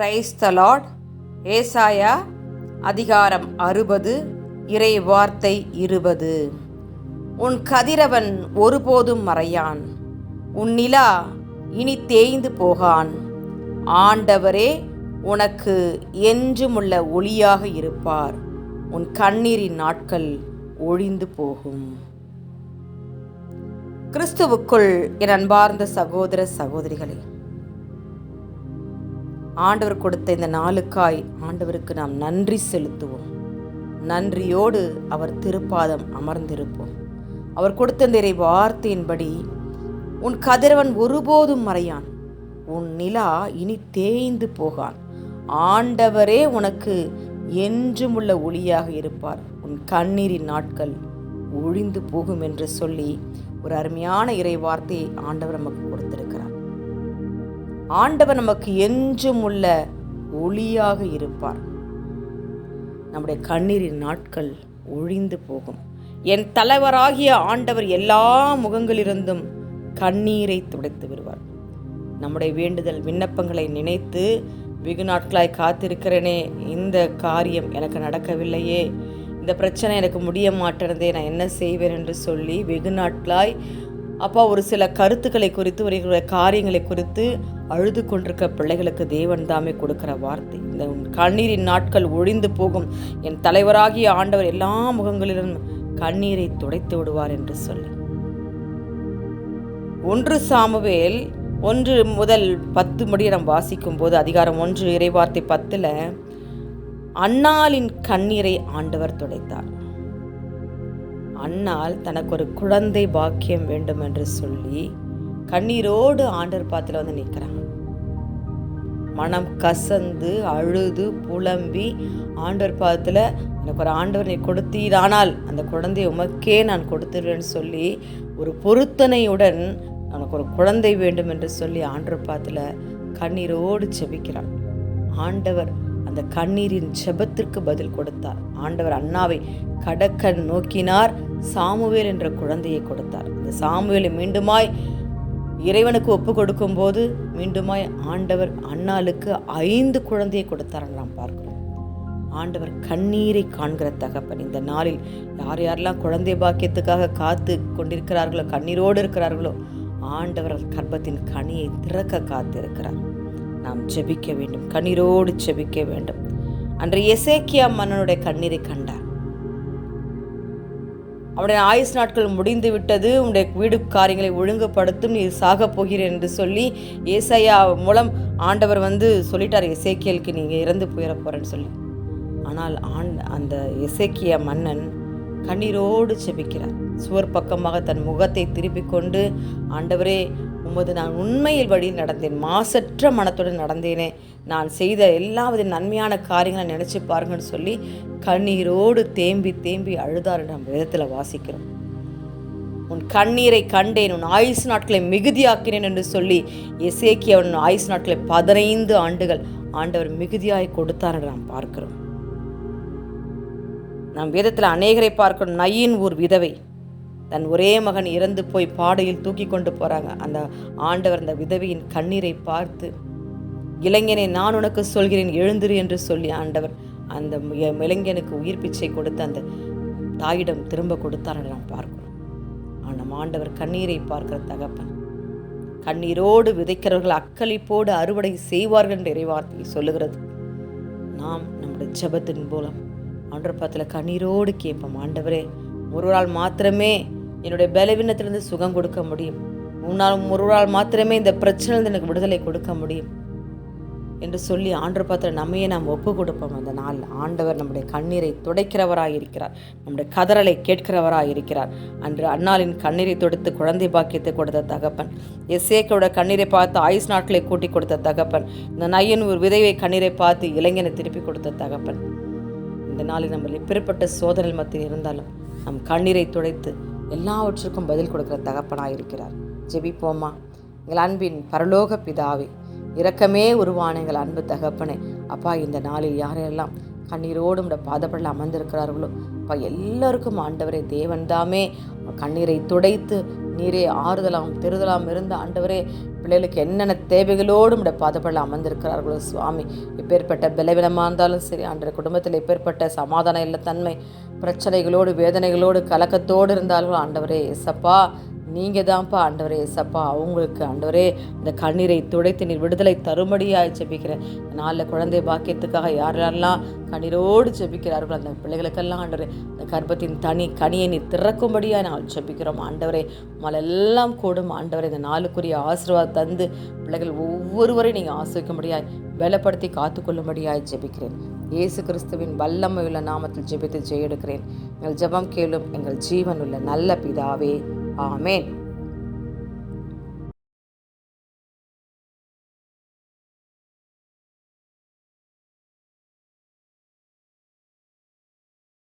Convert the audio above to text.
Price தலாட் ஏசாயா அதிகாரம் அறுபது இறை வார்த்தை இருபது. உன் கதிரவன் ஒருபோதும் மறையான். உன் நிலா இனி தேய்ந்து போகான். ஆண்டவரே உனக்கு என்றுமுள்ள ஒளியாக இருப்பார். உன் கண்ணீரின் நாட்கள் ஒழிந்து போகும். கிறிஸ்துவுக்குள் என் அன்பார்ந்த சகோதர சகோதரிகளே ஆண்டவர் கொடுத்த இந்த நாளுக்காய் ஆண்டவருக்கு நாம் நன்றி செலுத்துவோம். நன்றியோடு அவர் திருப்பாதம் அமர்ந்திருப்போம். அவர் கொடுத்த இந்த இறை வார்த்தையின்படி உன் கதிரவன் ஒருபோதும் மறையான். உன் நிலா இனி தேய்ந்து போகான். ஆண்டவரே உனக்கு என்றும் உள்ள ஒளியாக இருப்பார். உன் கண்ணீரின் நாட்கள் ஒழிந்து போகும் என்று சொல்லி ஒரு அருமையான இறை வார்த்தையை ஆண்டவர் நமக்கு கொடுத்திருக்கிறார். ஆண்டவர் நமக்கு என்றும் உள்ள ஒளியாக இருப்பார். நம்முடைய கண்ணீரின் நாட்கள் ஒழிந்து போகும். என் தலைவராகிய ஆண்டவர் எல்லா முகங்களிலிருந்தும் கண்ணீரை துடைத்து விடுவார். நம்முடைய வேண்டுதல் விண்ணப்பங்களை நினைத்து வெகு நாட்களாய் காத்திருக்கிறேனே இந்த காரியம் எனக்கு நடக்கவில்லையே இந்த பிரச்சனை எனக்கு முடிய மாட்டேனதே நான் என்ன செய்வேன் என்று சொல்லி வெகு நாட்களாய் அப்பா ஒரு சில கருத்துக்களை குறித்து ஒரு காரியங்களை குறித்து அழுது கொண்டிருக்க பிள்ளைகளுக்கு தேவன் தாமே கொடுக்கிற வார்த்தை. இந்த கண்ணீரின் நாட்கள் ஒழிந்து போகும். என் தலைவராகிய ஆண்டவர் எல்லா முகங்களிலும் கண்ணீரை துடைத்து விடுவார் என்று சொல்லி. ஒன்று சாமுவேல் ஒன்று முதல் பத்து மணி நாம் வாசிக்கும் போது அதிகாரம் ஒன்று இறைவார்த்தை பத்தில் அன்னாளின் கண்ணீரை ஆண்டவர் துடைத்தார். அன்னால் தனக்கு ஒரு குழந்தை பாக்கியம் வேண்டும் என்று சொல்லி கண்ணீரோடு ஆண்டர் பாத்தில் வந்து நிற்கிறாங்க மனம் கசந்து அழுது புலம்பி ஆண்டவர் பாதத்தில் எனக்கு ஒரு ஆண்டவர் நீ கொடுத்தீரானால் அந்த குழந்தையை உமக்கே நான் கொடுத்துருவேன்னு சொல்லி ஒரு பொருத்தனையுடன் எனக்கு ஒரு குழந்தை வேண்டும் என்று சொல்லி ஆண்டவர் பாதத்தில் கண்ணீரோடு செபிக்கிறான். ஆண்டவர் அந்த கண்ணீரின் ஜெபத்திற்கு பதில் கொடுத்தார். ஆண்டவர் அண்ணாவை கடக்க நோக்கினார். சாமுவேல் என்ற குழந்தையை கொடுத்தார். இந்த சாமுவேலை மீண்டுமாய் இறைவனுக்கு ஒப்பு கொடுக்கும்போது மீண்டுமாய் ஆண்டவர் அண்ணாளுக்கு ஐந்து குழந்தையை கொடுத்தார் நாம் பார்க்கிறோம். ஆண்டவர் கண்ணீரை காண்கிற தகப்பன். இந்த நாளில் யார் யாரெல்லாம் குழந்தை பாக்கியத்துக்காக காத்து கொண்டிருக்கிறார்களோ கண்ணீரோடு இருக்கிறார்களோ ஆண்டவர் கர்ப்பத்தின் கனியை திறக்க காத்திருக்கிறார். நாம் ஜெபிக்க வேண்டும் கண்ணீரோடு ஜெபிக்க வேண்டும். அன்று எசேக்கியா மன்னனுடைய கண்ணீரை கண்டார். அவனுடைய ஆயுஸ் நாட்கள் முடிந்து விட்டது. உன்னுடைய வீடு காரியங்களை ஒழுங்குபடுத்தும் நீ சாகப் போகிறேன் என்று சொல்லி ஏசையா மூலம் ஆண்டவர் வந்து சொல்லிட்டார் எசேக்கியலுக்கு நீங்கள் இறந்து போயிட போகிறேன்னு சொல்லி. ஆனால் ஆண் அந்த எசேக்கிய மன்னன் கண்ணீரோடு செபிக்கிறார். சுவர் பக்கமாக தன் முகத்தை திருப்பிக் கொண்டு ஆண்டவரே உமது நான் உண்மையில் வழி நடந்தேன் மாசற்ற மனத்துடன் நடந்தேனே. நான் செய்த எல்லாவித நன்மையான காரியங்களை நினச்சி பாருங்கன்னு சொல்லி கண்ணீரோடு தேம்பி தேம்பி அழுதாரு நம்ம விதத்தில் வாசிக்கிறோம். உன் கண்ணீரை கண்டேன் உன் ஆயுசு நாட்களை மிகுதியாக்கினேன் என்று சொல்லி எசேக்கி அவன் ஆயுசு நாட்களை பதினைந்து ஆண்டுகள் ஆண்டவர் மிகுதியாய் கொடுத்தார் என்று நாம் பார்க்கிறோம். நம் வேதத்தில் அநேகரை பார்க்கிறோம் நயின் ஊர் விதவை. தன் ஒரே மகன் இறந்து போய் பாடையில் தூக்கி கொண்டு போகிறாங்க அந்த ஆண்டவர் அந்த விதவையின் கண்ணீரை பார்த்து இளைஞனை நான் உனக்கு சொல்கிறேன் எழுந்திரு என்று சொல்லி ஆண்டவர் அந்த இளைஞனுக்கு உயிர் பிச்சை கொடுத்து அந்த தாயிடம் திரும்ப கொடுத்தார் நாம் பார்க்கிறோம். ஆனால் ஆண்டவர் கண்ணீரை பார்க்கிற தகப்பன் கண்ணீரோடு விதைக்கிறவர்கள் அக்களிப்போடு அறுவடை செய்வார்கள் என்ற இறைவார்த்தையை சொல்லுகிறது. நாம் நம்முடைய ஜபத்தின் மூலம் ஆண்டவர் பத்தில் கண்ணீரோடு கேட்போம் ஆண்டவரே ஒருவரால் மாத்திரமே என்னுடைய பலவீனத்திலிருந்து சுகம் கொடுக்க முடியும். உன்னால் ஒருவரால் மாத்திரமே இந்த பிரச்சனையிலிருந்து எனக்கு விடுதலை கொடுக்க முடியும். என்று சொல்லி ஆண்டு பாத்திர நம்மையே நாம் ஒப்பு கொடுப்போம். அந்த நாள் ஆண்டவர் நம்முடைய கண்ணீரை துடைக்கிறவராக இருக்கிறார். நம்முடைய கதறலை கேட்கிறவராக இருக்கிறார் அன்று அண்ணாளின் கண்ணீரை தொடுத்து குழந்தை பாக்கியத்தை கொடுத்த தகப்பன். எஸ்ஏக்கோட கண்ணீரை பார்த்து ஆயுஸ் நாட்களை கூட்டி கொடுத்த தகப்பன். இந்த நையன் ஒரு விதைவை கண்ணீரை பார்த்து இளைஞனை திருப்பி கொடுத்த தகப்பன். இந்த நாளில் நம்ம எப்பேற்பட்ட சோதனை மத்தியில் இருந்தாலும் நம் கண்ணீரை துடைத்து எல்லாவற்றுக்கும் பதில் கொடுக்கிற தகப்பனாக இருக்கிறார். ஜெபிப்போமா எங்கள் அன்பின் பரலோக பிதாவே இரக்கமே உருவான எங்கள் அன்பு தகப்பனே. அப்பா இந்த நாளில் யாரெல்லாம் கண்ணீரோடு உடைய பாதப்படல அமர்ந்திருக்கிறார்களோ அப்பா எல்லாருக்கும் ஆண்டவரே தேவன்தாமே கண்ணீரை துடைத்து நீரே ஆறுதலாம் தெருதலாம் இருந்த ஆண்டவரே பிள்ளைகளுக்கு என்னென்ன தேவைகளோடு உடைய பாதப்படல அமர்ந்திருக்கிறார்களோ சுவாமி. இப்பேற்பட்ட பலவீனமாக இருந்தாலும் சரி அன்றைய குடும்பத்தில் இப்பேற்பட்ட சமாதானம் இல்லை தன்மை பிரச்சனைகளோடு வேதனைகளோடு கலக்கத்தோடு இருந்தாலும் ஆண்டவரே எசப்பா நீங்கள் தான்ப்பா ஆண்டவரே சப்பா அவங்களுக்கு ஆண்டவரே இந்த கண்ணீரை துடைத்து நீர் விடுதலை தரும்படியாக ஜெபிக்கிறேன் நாளில் குழந்தை பாக்கியத்துக்காக யார் யாரெல்லாம் கண்ணீரோடு ஜெபிக்கிறார்கள் அந்த பிள்ளைகளுக்கெல்லாம் ஆண்டவரே இந்த கர்ப்பத்தின் தனி கனியை நீ திறக்கும்படியாக நாங்கள் ஜெபிக்கிறோம். ஆண்டவரே மலெல்லாம் கூடும். ஆண்டவரே இந்த நாளுக்குரிய ஆசீர்வாதம் தந்து பிள்ளைகள் ஒவ்வொருவரையும் நீங்கள் ஆசிரிக்கும்படியாய் பலப்படுத்தி காத்துக்கொள்ளும்படியாய் ஜெபிக்கிறேன். இயேசு கிறிஸ்துவின் வல்லமையுள்ள நாமத்தில் ஜெபித்து ஜெயெடுக்கிறேன். எங்கள் ஜெபம் கேளும் எங்கள் ஜீவனுள்ள நல்ல பிதாவே ஆமேன்.